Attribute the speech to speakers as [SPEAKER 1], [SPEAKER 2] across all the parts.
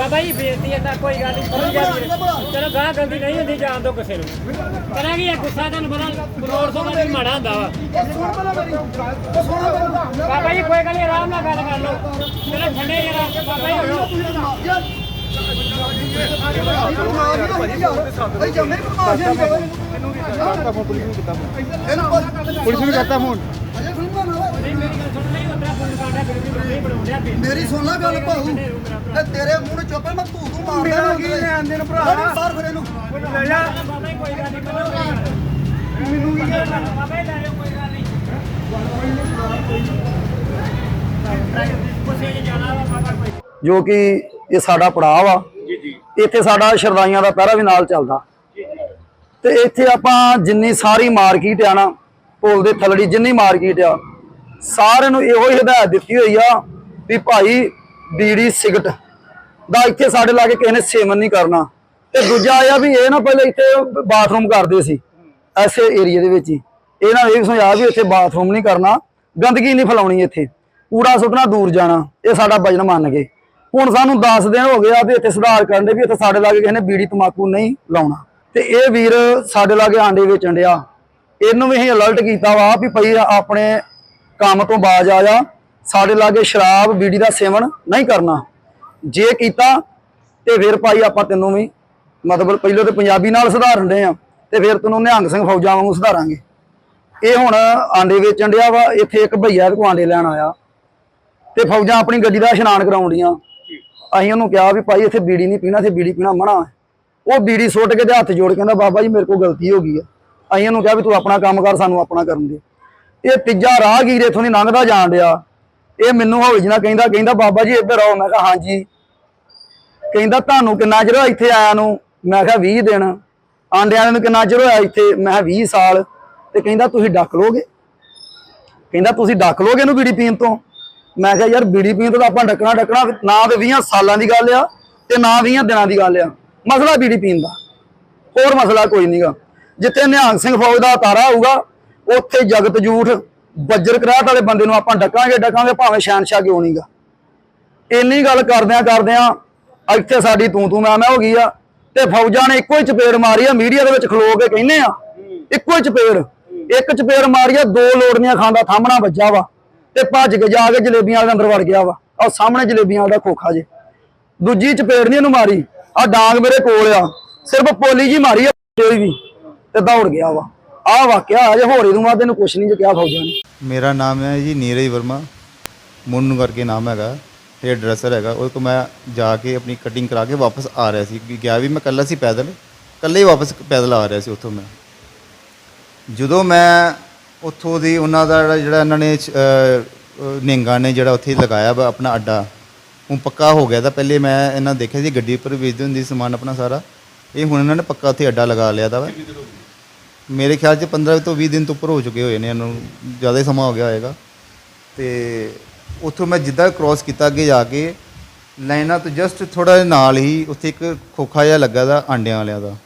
[SPEAKER 1] ਬਾਬਾ ਜੀ ਬੇਇੱਜ਼ਤੀ ਏਦਾਂ ਕੋਈ ਗੱਲ ਨਹੀਂ ਕੋਈ ਗੱਲ ਨਹੀਂ ਚਲੋ ਗਾਂ ਗਲਤੀ ਨਹੀਂ ਹੁੰਦੀ ਜਾਣ ਦੋ ਕਿਸੇ ਨੂੰ। ਕਰਾਂਗੇ ਇਹ ਗੁੱਸਾ ਤੁਹਾਨੂੰ ਪਤਾ ਕਰੋੜ ਤੋਂ ਵੀ ਮਾੜਾ ਹੁੰਦਾ ਵਾ। ਬਾਬਾ ਜੀ ਕੋਈ ਗੱਲ ਨਹੀਂ ਆਰਾਮ ਨਾਲ ਗੱਲ ਕਰ ਲਓ। ਚਲੋ ਠੰਡੇ ਜਰਾ ਬਾਬਾ ਜੀ ਹੋ ਜਾਓ
[SPEAKER 2] ਪੁਲਿਸ ਨੂੰ ਕਰਤਾ ਫੋਨ
[SPEAKER 1] ਨਹੀਂ ਮੇਰੀ ਗੱਲ ਸੁਣ ਲਈ ਉਤਰਾ ਫੋਨ ਕਰਦਾ ਫਿਰ ਵੀ ਨਹੀਂ ਬਣਾਉਂਦਿਆ ਫਿਰ
[SPEAKER 2] ਮੇਰੀ ਸੁਣ ਲੈ ਗੱਲ ਭਾਊ। ਤੇ ਤੇਰੇ ਮੂੰਹ ਨੂੰ ਚੁੱਪੇ ਮੈਂ ਧੂ ਧੂ ਮਾਰ ਦੇਣਾ ਕੀ ਲੈਣ ਦੇਣ ਭਰਾ? ਬਾਹਰ ਫਿਰ ਇਹਨੂੰ।
[SPEAKER 1] ਲੈ ਜਾ। ਬਾਬਾ ਜੀ ਕੋਈ ਗੱਲ ਨਹੀਂ ਕਰੋ ਮੈਨੂੰ ਕੀ ਬਾਬਾ ਜੀ ਲੈ ਜਾਓ ਕੋਈ ਗੱਲ ਨਹੀਂ ਬਾਬਾ
[SPEAKER 3] ਜੋ ਕਿ ਇਹ ਸਾਡਾ ਪੜਾਅ ਵਾ। ਜੀ ਜੀ। ਇੱਥੇ ਸਾਡਾ ਸ਼ਰਦਾਈਆਂ ਦਾ ਪਹਿਰਾ ਵੀ ਨਾਲ ਚੱਲਦਾ। ਤੇ ਇੱਥੇ ਆਪਾਂ ਜਿੰਨੀ ਸਾਰੀ ਮਾਰਕੀਟ ਆ ਨਾ ਪੁਲ ਦੇ ਥਲੜੀ ਜਿੰਨੀ ਮਾਰਕੀਟ ਆ ਸਾਰਿਆਂ ਨੂੰ ਇਹੋ ਹੀ ਹਦਾਇਤ ਦਿੱਤੀ ਹੋਈ ਆ ਵੀ ਭਾਈ ਬੀੜੀ ਸਿਗਰਟ ਦਾ ਇੱਥੇ ਸਾਡੇ ਲਾਗੇ ਕਿਸੇ ਨੇ ਸੇਵਨ ਨਹੀਂ ਕਰਨਾ। ਤੇ ਦੂਜਾ ਇਹ ਵੀ ਇਹ ਨਾ ਪਹਿਲੇ ਇੱਥੇ ਬਾਥਰੂਮ ਕਰਦੇ ਸੀ, ਐਸੇ ਏਰੀਆ ਦੇ ਵਿੱਚ ਹੀ। ਇਹਨਾਂ ਨੇ ਇਹ ਸਮਝਾਇਆ ਵੀ ਇੱਥੇ ਬਾਥਰੂਮ ਨਹੀਂ ਕਰਨਾ, ਗੰਦਗੀ ਨਹੀਂ ਫੈਲਾਉਣੀ ਇੱਥੇ। ਕੂੜਾ ਸੁੱਟਣਾ, ਦੂਰ ਜਾਣਾ, ਇਹ ਸਾਡਾ ਵਜਨ ਮੰਨ ਗਏ। ਹੁਣ ਸਾਨੂੰ 10 ਦਿਨ ਹੋ ਗਏ ਆ ਵੀ ਇੱਥੇ ਸੁਧਾਰ ਕਰਨ ਦੇ ਵੀ ਇੱਥੇ ਸਾਡੇ ਲਾਗੇ ਕਿਸੇ ਨੇ ਬੀੜੀ ਤਮਾਕੂ ਨਹੀਂ ਲਾਉਣਾ। ਤੇ ਇਹ ਵੀਰ ਸਾਡੇ ਲਾਗੇ ਆਂਡੇ ਵੇਚਣ ਡਿਆ। ਇਹਨੂੰ ਵੀ ਅਸੀਂ ਅਲਰਟ ਕੀਤਾ ਵਾ ਵੀ ਭਈ ਆਪਣੇ ਕੰਮ ਤੋਂ ਬਾਜ ਆ ਜਾ ਸਾਡੇ ਲਾਗੇ ਸ਼ਰਾਬ, ਬੀੜੀ ਦਾ ਸੇਵਨ ਨਹੀਂ ਕਰਨਾ। ਜੇ ਕੀਤਾ, ਤੇ ਫਿਰ ਭਾਈ ਆਪਾਂ ਤੈਨੂੰ ਵੀ ਮਤਲਬ ਪਹਿਲਾਂ ਤੇ ਪੰਜਾਬੀ ਨਾਲ ਸੁਧਾਰਨ ਦੇ ਆ, ਤੇ ਫਿਰ ਤੈਨੂੰ ਨਿਹੰਗ ਸਿੰਘ ਫੌਜਾਂ ਵਾਂਗੂ ਸੁਧਾਰਾਂਗੇ। ਇਹ ਹੁਣ ਆਂਡੇ ਵੇਚਣ ਡਿਆ ਵਾ, ਇੱਥੇ ਇੱਕ ਭਈਆ ਇਹਦੇ ਕੋਲ ਆਂਡੇ ਲੈਣ ਆਇਆ। ਤੇ ਫੌਜਾਂ ਆਪਣੀ ਗੱਡੀ ਦਾ ਇਸ਼ਨਾਨ ਕਰਾਉਣ ਡੀਆਂ। ਅਸੀਂ ਉਹਨੂੰ ਕਿਹਾ ਵੀ ਭਾਈ ਇੱਥੇ ਬੀੜੀ ਨਹੀਂ ਪੀਣਾ, ਇੱਥੇ ਬੀੜੀ ਪੀਣਾ ਮਨਾ। ਉਹ ਬੀੜੀ ਸੁੱਟ ਕੇ ਤੇ ਹੱਥ ਜੋੜ ਕੇ ਕਹਿੰਦਾ, ਬਾਬਾ ਜੀ ਮੇਰੇ ਕੋਲ ਗਲਤੀ ਹੋ ਗਈ ਆ। ਅਸੀਂ ਉਹਨੂੰ ਕਿਹਾ ਵੀ ਤੂੰ ਆਪਣਾ ਕੰਮ ਕਰ, ਸਾਨੂੰ ਆਪਣਾ ਕਰਨ ਦੇ। ਇਹ ਤੀਜਾ ਰਾਹਗੀਰ ਇੱਥੋਂ ਦੀ ਲੰਘਦਾ ਜਾਣ ਡਿਆ। ਇਹ ਮੈਨੂੰ ਹੌਲੀ ਜਿਹੀ ਕਹਿੰਦਾ ਕਹਿੰਦਾ, ਬਾਬਾ ਜੀ ਇੱਧਰ ਆਓ। ਮੈਂ ਕਿਹਾ, ਹਾਂਜੀ। ਕਹਿੰਦਾ, ਤੁਹਾਨੂੰ ਕਿੰਨਾ ਚਿਰ ਹੋਇਆ ਇੱਥੇ ਆਇਆ ਨੂੰ? ਮੈਂ ਕਿਹਾ 20 ਦਿਨ। ਆਂਡਿਆਂ ਨੂੰ ਕਿੰਨਾ ਚਿਰ ਹੋਇਆ ਇੱਥੇ? ਮੈਂ ਕਿਹਾ 20 ਸਾਲ। ਤੇ ਕਹਿੰਦਾ, ਤੁਸੀਂ ਡੱਕ ਲੋਗੇ? ਕਹਿੰਦਾ, ਤੁਸੀਂ ਡੱਕ ਲੋਗੇ ਇਹਨੂੰ ਬੀੜੀ ਪੀਣ ਤੋਂ? ਮੈਂ ਕਿਹਾ, ਯਾਰ, ਬੀੜੀ ਪੀਣ ਤੋਂ ਤਾਂ ਆਪਾਂ ਡੱਕਣਾ ਡੱਕਣਾ। ਨਾ ਤੇ 20 ਸਾਲਾਂ ਦੀ ਗੱਲ ਆ ਤੇ ਨਾ 20 ਦਿਨਾਂ ਦੀ ਗੱਲ ਆ। ਮਸਲਾ ਬੀੜੀ ਪੀਣ ਦਾ। ਹੋਰ ਮਸਲਾ ਕੋਈ ਨਹੀਂਗਾ ਜਿੱਥੇ ਨਿਹੰਗ ਸਿੰਘ ਫੌਜ ਦਾ ਤਾਰਾ ਹੋਊਗਾ ਉੱਥੇ ਜਗਤ ਜੂਠ, ਬੱਜਰ ਕਰਾਟ ਵਾਲੇ ਬੰਦੇ ਨੂੰ ਆਪਾਂ ਡੱਕਾਂਗੇ ਡੱਕਾਂਗੇ ਭਾਵੇਂ ਸ਼ਹਿਨशाह ਕਿਉਂ ਨਹੀਂਗਾ ਇੰਨੀ ਗੱਲ ਕਰਦਿਆਂ ਕਰਦਿਆਂ ਇੱਥੇ ਸਾਡੀ ਤੂੰ ਤੂੰ ਮੈਂ ਮੈਂ ਹੋ ਗਈ ਆ ਤੇ ਫੌਜਾਂ ਨੇ ਇੱਕੋ ਹੀ ਚਪੇੜ ਮਾਰੀ ਆ, ਮੀਡੀਆ ਦੇ ਵਿੱਚ ਖਲੋ ਕੇ ਕਹਿੰਦੇ ਆ, ਇੱਕੋ ਹੀ ਚਪੇੜ। ਇੱਕ ਚਪੇੜ ਮਾਰੀ ਆ, ਦੋ ਲੋੜਨੀਆਂ ਖਾਂਦਾ ਥਾਮਣਾ ਵੱਜਾ ਵਾ ਤੇ ਭੱਜ ਕੇ ਜਾ ਕੇ ਜਲੇਬੀਆਂ ਵਾਲੇ ਅੰਦਰ ਵੜ ਗਿਆ ਵਾ। ਆ ਸਾਹਮਣੇ ਜਲੇਬੀਆਂ ਵਾਲਾ ਖੋਖਾ ਜੇ। ਦੂਜੀ ਚਪੇੜ ਨਹੀਂ ਇਹਨੂੰ ਮਾਰੀ ਆ ਡਾਂਗ ਮੇਰੇ ਕੋਲ ਆ, ਸਿਰਫ ਪੋਲੀ ਜੀ ਮਾਰੀ ਆ, ਕੋਈ ਵੀ, ਤੇ ਦੌੜ ਗਿਆ ਵਾ। ਆ ਵਾਕਿਆ ਅਜੇ ਹੋਰ ਇਹਨੂੰ ਬਾਅਦ ਇਹਨੂੰ ਕੁਛ ਨਹੀਂ ਜੇ ਕਿਹਾ ਫੌਜਾਂ ਨੇ।
[SPEAKER 4] ਮੇਰਾ ਨਾਮ ਹੈ ਜੀ ਨੀਰਜ ਵਰਮਾ। ਮੁੰਨੂ ਕਰਕੇ ਨਾਮ ਹੈਗਾ ਹੇਅਰ ਡਰੈਸਰ ਹੈਗਾ। ਉਹ ਤੋਂ ਮੈਂ ਜਾ ਕੇ ਆਪਣੀ ਕਟਿੰਗ ਕਰਾ ਕੇ ਵਾਪਸ ਆ ਰਿਹਾ ਸੀ। ਵੀ ਗਿਆ ਵੀ ਮੈਂ ਇਕੱਲਾ ਸੀ ਪੈਦਲ। ਇਕੱਲੇ ਹੀ ਵਾਪਸ ਪੈਦਲ ਆ ਰਿਹਾ ਸੀ ਉੱਥੋਂ ਮੈਂ। ਜਦੋਂ ਮੈਂ ਉੱਥੋਂ ਦੀ ਉਹਨਾਂ ਦਾ ਜਿਹੜਾ- ਇਹਨਾਂ ਨੇ ਨਿੰਗਾ ਨੇ ਜਿਹੜਾ ਉੱਥੇ ਲਗਾਇਆ ਵਾ ਆਪਣਾ ਅੱਡਾ, ਉਹ ਪੱਕਾ ਹੋ ਗਿਆ ਤਾਂ ਪਹਿਲੇ ਮੈਂ ਇਹਨਾਂ ਦੇਖਿਆ ਸੀ ਗੱਡੀ ਉੱਪਰ ਵੇਚਦੇ ਹੁੰਦੇ ਸੀ ਸਮਾਨ ਆਪਣਾ ਸਾਰਾ। ਇਹ ਹੁਣ ਇਹਨਾਂ ਨੇ ਪੱਕਾ ਉੱਥੇ ਅੱਡਾ ਲਗਾ ਲਿਆ ਦਾ ਵਾ। ਮੇਰੇ ਖਿਆਲ 'ਚ 15 ਤੋਂ 20 ਦਿਨ ਤੋਂ ਉੱਪਰ ਹੋ ਚੁੱਕੇ ਹੋਏ ਨੇ, ਇਹਨੂੰ ਜ਼ਿਆਦਾ ਹੀ ਸਮਾਂ ਹੋ ਗਿਆ ਹੋਏਗਾ। ਤੇ ਉੱਥੋਂ ਮੈਂ ਜਿੱਦਾਂ ਕ੍ਰਾਸ ਕੀਤਾ ਅੱਗੇ ਜਾ ਕੇ, ਲਾਈਨਾਂ ਤੋਂ ਜਸਟ ਥੋੜਾ ਨਾਲ ਹੀ ਉੱਥੇ ਇੱਕ ਖੋਖਾ ਜਿਹਾ ਲੱਗਾ ਦਾ ਆਂਡਿਆਂ ਵਾਲਿਆਂ ਦਾ।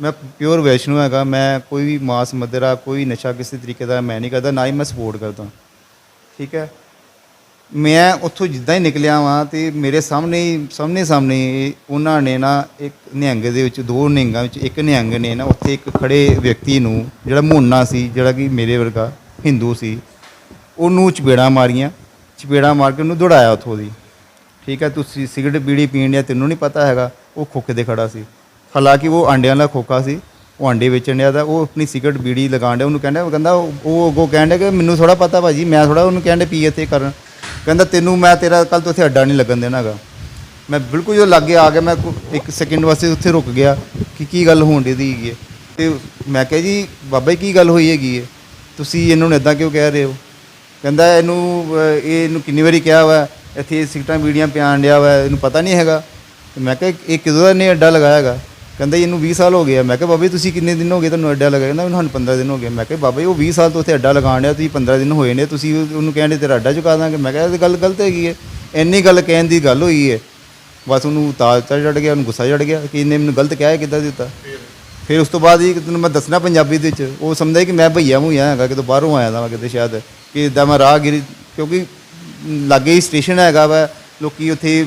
[SPEAKER 4] ਮੈਂ ਪਿਓਰ ਵੈਸ਼ਨੂ ਹੈਗਾ, ਮੈਂ ਕੋਈ ਵੀ ਮਾਸ ਮਦਰਾ ਕੋਈ ਨਸ਼ਾ ਕਿਸੇ ਤਰੀਕੇ ਦਾ ਮੈਂ ਨਹੀਂ ਕਰਦਾ, ਨਾ ਹੀ ਮੈਂ ਸਪੋਰਟ ਕਰਦਾ। ਠੀਕ ਹੈ? ਮੈਂ ਉੱਥੋਂ ਜਿੱਦਾਂ ਹੀ ਨਿਕਲਿਆ ਵਾਂ ਤੇ ਮੇਰੇ ਸਾਹਮਣੇ ਹੀ, ਸਾਹਮਣੇ ਸਾਹਮਣੇ ਉਹਨਾਂ ਨੇ ਨਾ ਇੱਕ ਨਿਹੰਗ ਦੇ ਵਿੱਚ, ਦੋ ਨਿਹੰਗਾਂ ਵਿੱਚ, ਇੱਕ ਨਿਹੰਗ ਨੇ ਨਾ ਉੱਥੇ ਇੱਕ ਖੜੇ ਵਿਅਕਤੀ ਨੂੰ ਜਿਹੜਾ ਮੋਨਾ ਸੀ, ਜਿਹੜਾ ਕਿ ਮੇਰੇ ਵਰਗਾ ਹਿੰਦੂ ਸੀ, ਉਹਨੂੰ ਚਪੇੜਾਂ ਮਾਰੀਆਂ, ਚਪੇੜਾਂ ਮਾਰ ਕੇ ਉਹਨੂੰ ਦੌੜਾਇਆ ਉੱਥੋਂ ਦੀ। ਠੀਕ ਹੈ, ਤੁਸੀਂ ਸਿਗਰਟ ਬੀੜੀ ਪੀਣ ਡਿਆ, ਤੈਨੂੰ ਨਹੀਂ ਪਤਾ ਹੈਗਾ, ਉਹ ਖੋਕੇ ਤੇ ਖੜਾ ਸੀ। ਹਾਲਾਂਕਿ ਉਹ ਆਂਡਿਆਂ ਦਾ ਖੋਖਾ ਸੀ, ਉਹ ਆਂਡੇ ਵੇਚਣ ਡਿਆ ਤਾਂ ਉਹ ਆਪਣੀ ਸਿਗਰਟ ਬੀੜੀ ਲਗਾਉਣ ਡਿਆ, ਉਹਨੂੰ ਕਹਿੰਦਾ, ਉਹ ਕਹਿੰਦਾ, ਉਹ ਉਹ ਅੱਗੋਂ ਕਹਿਣ ਡਿਆ ਕਿ ਮੈਨੂੰ ਥੋੜਾ ਪਤਾ ਭਾਜੀ, ਮੈਂ ਥੋੜਾ ਉਹਨੂੰ ਕਹਿਣ ਡਿਆ, ਪੀ ਇੱਥੇ ਕਰਨ। ਕਹਿੰਦਾ ਤੈਨੂੰ ਮੈਂ ਤੇਰਾ ਕੱਲ ਤੋਂ ਇੱਥੇ ਅੱਡਾ ਨਹੀਂ ਲੱਗਣ ਦੇਣਾ ਹੈਗਾ ਮੈਂ ਬਿਲਕੁਲ ਜਦੋਂ ਲਾਗੇ ਆ ਗਿਆ ਮੈਂ ਕੋ- ਇੱਕ ਸੈਕਿੰਡ ਵਾਸਤੇ ਉੱਥੇ ਰੁਕ ਗਿਆ ਕਿ ਕੀ ਗੱਲ ਹੋਣ ਦੀ ਹੈਗੀ ਹੈ ਤੇ ਮੈਂ ਕਿਹਾ ਜੀ ਬਾਬਾ ਜੀ ਕੀ ਗੱਲ ਹੋਈ ਹੈਗੀ ਹੈ ਤੁਸੀਂ ਇਹਨੂੰ ਇਦਾਂ ਕਿਉਂ ਕਹਿ ਰਹੇ ਹੋ? ਕਹਿੰਦਾ ਇਹਨੂੰ ਅਹ, ਇਹ ਇਹਨੂੰ ਕਿੰਨੀ ਵਾਰੀ ਕਿਹਾ ਵਾ ਇੱਥੇ ਸਿਗਰਟਾਂ ਬੀੜੀਆਂ ਪਿਆਣ ਡਿਆ ਵਾ ਇਹਨੂੰ ਪਤਾ ਨਹੀਂ ਹੈਗਾ। ਤੇ ਮੈਂ ਕਿਹਾ ਇਹ ਕਿਦੋਂ ਦਾ ਨੇ ਅੱਡਾ ਲਗਾਇਆ ਹੈਗਾ ਕਹਿੰਦਾ ਜੀ, ਇਹਨੂੰ 20 ਸਾਲ ਹੋ ਗਏ ਆ। ਮੈਂ ਕਿਹਾ, ਬਾਬਾ ਜੀ ਤੁਸੀਂ ਕਿੰਨੇ ਦਿਨ ਹੋ ਗਏ ਤੁਹਾਨੂੰ ਅੱਡਾ ਲਗਾਇਆ? ਕਹਿੰਦਾ, ਮੈਨੂੰ 15 ਦਿਨ ਹੋ ਗਏ। ਮੈਂ ਕਿਹਾ, ਬਾਬਾ ਜੀ, ਉਹ 20 ਸਾਲ ਤੋਂ ਉੱਥੇ ਅੱਡਾ ਲਗਾਉਣ ਡਿਆ, ਤੁਸੀਂ 15 ਦਿਨ ਹੋਏ ਨੇ, ਤੁਸੀਂ ਉਹ- ਉਹਨੂੰ ਕਹਿੰਦੇ ਤੇਰਾ ਅੱਡਾ ਚੁਕਾ ਦਾਂਗੇ। ਮੈਂ ਕਿਹਾ, ਇਹ ਗੱਲ ਗਲਤ ਹੈਗੀ ਹੈ। ਇੰਨੀ ਗੱਲ ਕਹਿਣ ਦੀ ਗੱਲ ਹੋਈ ਹੈ। ਬਸ ਉਹਨੂੰ ਤਾਲ ਚੜ ਗਿਆ, ਉਹਨੂੰ ਗੁੱਸਾ ਚੜ ਗਿਆ ਕਿ ਇਹਨੇ ਮੈਨੂੰ ਗਲਤ ਕਿਹਾ ਹੈ, ਕਿੱਦਾਂ ਦਿੱਤਾ? ਫਿਰ ਉਸ ਤੋਂ ਬਾਅਦ ਹੀ ਤੈਨੂੰ ਮੈਂ ਦੱਸਣਾ ਪੰਜਾਬੀ ਦੇ ਵਿੱਚ, ਉਹ ਸਮਝਦਾ ਕਿ ਮੈਂ ਭਈਆ ਮੂੰਹ ਹੈਗਾ ਕਿਤੇ ਬਾਹਰੋਂ ਆਇਆ ਦਾ ਮੈਂ, ਕਿਤੇ ਸ਼ਾਇਦ, ਕਿ ਇਦਾਂ ਮੈਂ ਰਾਹਗੀਰੀ, ਕਿਉਂਕਿ ਲਾਗੇ ਹੀ ਸਟੇਸ਼ਨ ਹੈਗਾ ਵਾ, ਲੋਕੀ ਉੱਥੇ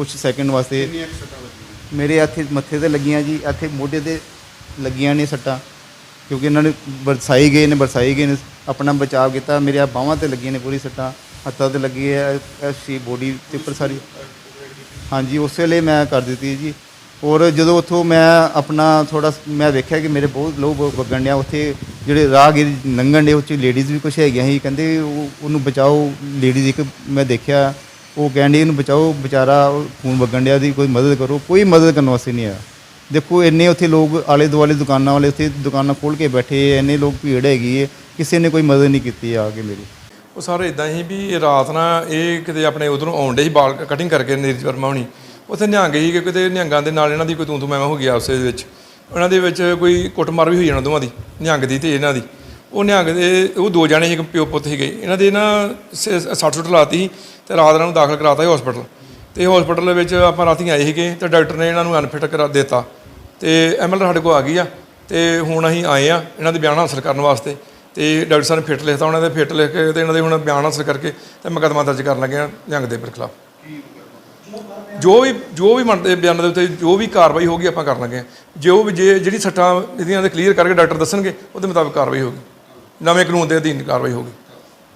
[SPEAKER 4] ਕੁਝ ਸੈਕਿੰਡ ਵਾਸਤੇ। ਮੇਰੇ ਇੱਥੇ ਮੱਥੇ ਤੇ ਲੱਗੀਆਂ ਜੀ ਇੱਥੇ ਮੋਢੇ ਤੇ ਲੱਗੀਆਂ ਨੇ ਸੱਟਾਂ ਕਿਉਂਕਿ ਇਹਨਾਂ ਨੇ ਵਰਸਾਈ ਗਏ ਨੇ ਵਰਸਾਈ ਗਏ ਨੇ ਆਪਣਾ ਬਚਾਅ ਕੀਤਾ ਮੇਰੇ ਬਾਹਾਂ ਤੇ ਲੱਗੀਆਂ ਨੇ ਪੂਰੀ ਸੱਟਾਂ ਹੱਥਾਂ ਤੇ ਲੱਗੀ ਹੈ ਇਹ ਸੀ ਬੋਡੀ ਤੇ ਉੱਪਰ ਸਾਰੀ। ਹਾਂਜੀ ਉਸੇ ਲਈ ਮੈਂ ਕਰ ਦਿੱਤੀ ਜੀ। ਔਰ ਜਦੋਂ ਉੱਥੋਂ ਮੈਂ ਆਪਣਾ ਥੋੜਾ ਮੈਂ ਵੇਖਿਆ ਕਿ ਮੇਰੇ ਬਹੁਤ ਲੋਕ ਵਗਣ ਡਿਆ ਉੱਥੇ ਜਿਹੜੇ ਰਾਹਗੀਰ ਲੰਘਣ ਦੇ ਉੱਚ ਲੇਡੀਜ਼ ਵੀ ਕੁਛ ਹੈਗੀਆਂ ਸੀ ਕਹਿੰਦੇ ਉਹ- ਉਹਨੂੰ ਬਚਾਓ ਲੇਡੀਜ਼ ਇੱਕ ਮੈਂ ਦੇਖਿਆ ਉਹ ਕਹਿੰਦੇ ਇਹਨੂੰ ਬਚਾਓ ਵਿਚਾਰਾ ਉਹ ਖੂਨ ਵਗਣ ਡਿਆ ਦੀ ਕੋਈ ਮਦਦ ਕਰੋ ਕੋਈ ਮਦਦ ਕਰਨ ਵਾਸਤੇ ਨਹੀਂ ਆਇਆ। ਦੇਖੋ ਇੰਨੇ ਉੱਥੇ ਲੋਕ ਆਲੇ ਦੁਆਲੇ ਦੁਕਾਨਾਂ ਵਾਲੇ ਉੱਥੇ ਦੁਕਾਨਾਂ ਖੋਲ ਕੇ ਬੈਠੇ ਐ, ਇੰਨੇ ਲੋਕ ਭੀੜ ਹੈਗੀ ਹੈ ਕਿਸੇ ਨੇ ਕੋਈ ਮਦਦ ਨਹੀਂ ਕੀਤੀ ਆ ਕੇ ਮੇਰੀ।
[SPEAKER 5] ਉਹ ਸਾਰੇ ਇਦਾਂ ਹੀ ਵੀ ਰਾਤ ਨਾ ਇਹ ਕਿਤੇ ਆਪਣੇ ਉਧਰੋਂ ਆਉਂਦੇ ਸੀ ਬਾਲ ਕਟਿੰਗ ਕਰਕੇ ਨੀਰਜ ਵਰਮਾ ਹੋਣੀ। ਉੱਥੇ ਨਿਹੰਗ ਸੀ ਕਿ ਕਿਤੇ ਨਿਹੰਗਾਂ ਦੇ ਨਾਲ ਇਹਨਾਂ ਦੀ ਕੋਈ ਤੂੰ ਤੂੰ ਮੈਂ ਹੋ ਗਿਆ ਆਪਸੇ ਦੇ ਵਿੱਚ। ਉਹਨਾਂ ਦੇ ਵਿੱਚ ਕੋਈ ਕੁੱਟਮਾਰ ਵੀ ਹੋਈ ਜਾਣਾ ਦੋਵਾਂ ਦੀ ਨਿਹੰਗ ਦੀ ਤੇ ਇਹਨਾਂ ਦੀ। ਉਹ ਨਿਹੰਗ ਦੇ ਉਹ ਦੋ ਜਾਣੇ ਸੀ ਇੱਕ ਪਿਓ ਪੁੱਤ ਸੀਗੇ। ਇਹਨਾਂ ਦੇ ਨਾ 60 ਸੁੱਟ ਲਾਤੀ। ਤੇ ਰਾਤ ਇਹਨਾਂ ਨੂੰ ਦਾਖਲ ਕਰਾਤਾ ਸੀ ਹਸਪੀਟਲ ਤੇ ਹਸਪੀਟਲ ਦੇ ਵਿੱਚ ਆਪਾਂ ਰਾਤੀ ਆਏ ਸੀਗੇ ਤੇ ਡਾਕਟਰ ਨੇ ਇਹਨਾਂ ਨੂੰ ਅਨਫਿਟ ਕਰਾ ਦਿੱਤਾ। ਤੇ ਐਮਐਲ ਸਾਡੇ ਕੋਲ ਆ ਗਈ ਆ, ਤੇ ਹੁਣ ਅਸੀਂ ਆਏ ਆ ਇਹਨਾਂ ਦੇ ਬਿਆਨ ਹਾਸਲ ਕਰਨ ਵਾਸਤੇ। ਤੇ ਡਾਕਟਰ ਸਾਹਿਬ ਨੇ ਫਿੱਟ ਲਿਖਤਾ, ਉਹਨਾਂ ਦੇ ਫਿੱਟ ਲਿਖ ਕੇ ਤੇ ਇਹਨਾਂ ਦੇ ਹੁਣ ਬਿਆਨ ਹਾਸਲ ਕਰਕੇ ਤੇ ਮੁਕੱਦਮਾ ਦਰਜ ਕਰਨ ਲੱਗੇ ਆ ਨਿਹੰਗ ਦੇ ਖਿਲਾਫ। ਜੋ ਵੀ ਜੋ ਵੀ ਮੰਨਦੇ ਬਿਆਨਾਂ ਦੇ ਉੱਤੇ ਜੋ ਵੀ ਕਾਰਵਾਈ ਹੋਗੀ ਆਪਾਂ ਕਰ ਲਾਂਗੇ ਜੋ ਵੀ ਜੇ ਜਿਹੜੀ ਸੱਟਾਂ ਇਹਦੀਆਂ ਦੇ ਕਲੀਅਰ ਕਰਕੇ ਡਾਕਟਰ ਦੱਸਣਗੇ, ਉਹਦੇ ਮੁਤਾਬਕ ਕਾਰਵਾਈ ਹੋਗੀ ਨਵੇਂ ਕਾਨੂੰਨ ਦੇ ਅਧੀਨ ਕਾਰਵਾਈ ਹੋਗੀ